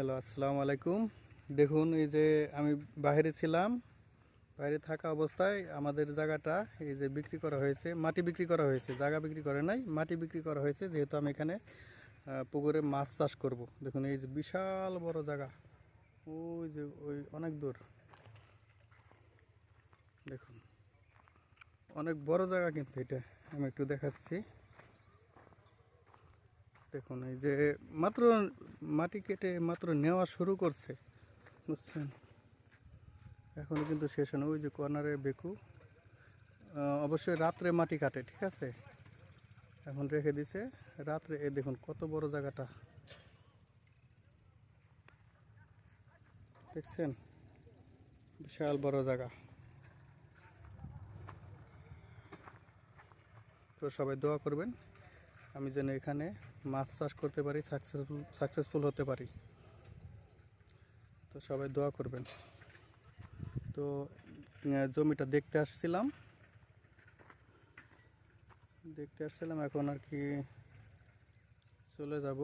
Hello আসসালামু আলাইকুম। দেখুন, এই যে আমি বাইরে ছিলাম, বাইরে থাকা অবস্থায় আমাদের জায়গাটা এই যে বিক্রি করা হয়েছে, মাটি বিক্রি করা হয়েছে, জায়গা বিক্রি করে নাই, মাটি বিক্রি করা হয়েছে, যেহেতু আমি এখানে পুকুরে মাছ চাষ করব। দেখুন, এই যে বিশাল বড় জায়গা, ওই যে ওই অনেক দূর। দেখুন, অনেক বড় জায়গা কিন্তু এটা, আমি একটু দেখাচ্ছি। দেখুন, এই যে মাত্র মাটি কেটে মাত্র নেওয়া শুরু করছে, বুঝছেন? এখনও কিন্তু শেষ হয় ওই যে কর্নারের বেকু অবশ্যই রাত্রে মাটি কাটে, ঠিক আছে? এখন রেখে দিছে। রাত্রে এ দেখুন কত বড় জায়গাটা। দেখছেন? বিশাল বড় জায়গা। তো সবাই দোয়া করবেন। আমি যেন এখানে মাছ চাষ করতে পারি সাকসেসফুল সাকসেসফুল হতে পারি। তো সবাই দোয়া করবেন। তো জমিটা দেখতে আসছিলাম। দেখতে আসছিলাম, এখন আর কি চলে যাব।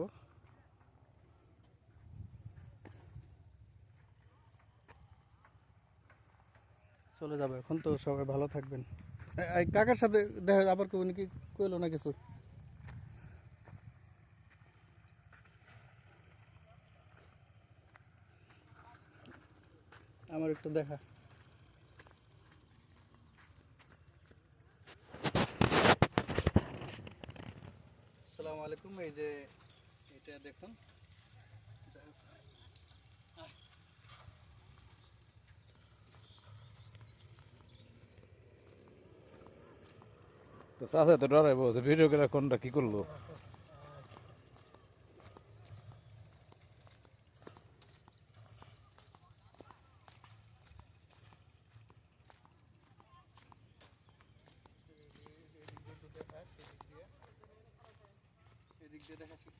চলে যাব এখন, তো সবাই ভালো থাকবেন। কাকার সাথে দেখা, আবার কেউ নাকি, কইলো না কিছু? আমার একটু দেখা। আসসালামু আলাইকুম এই যে এটা দেখুন। তো চাষে তো ডরাইবো যে ভিডিও করে কোনটা কি করল? এদিক দিয়ে। দেখা একটু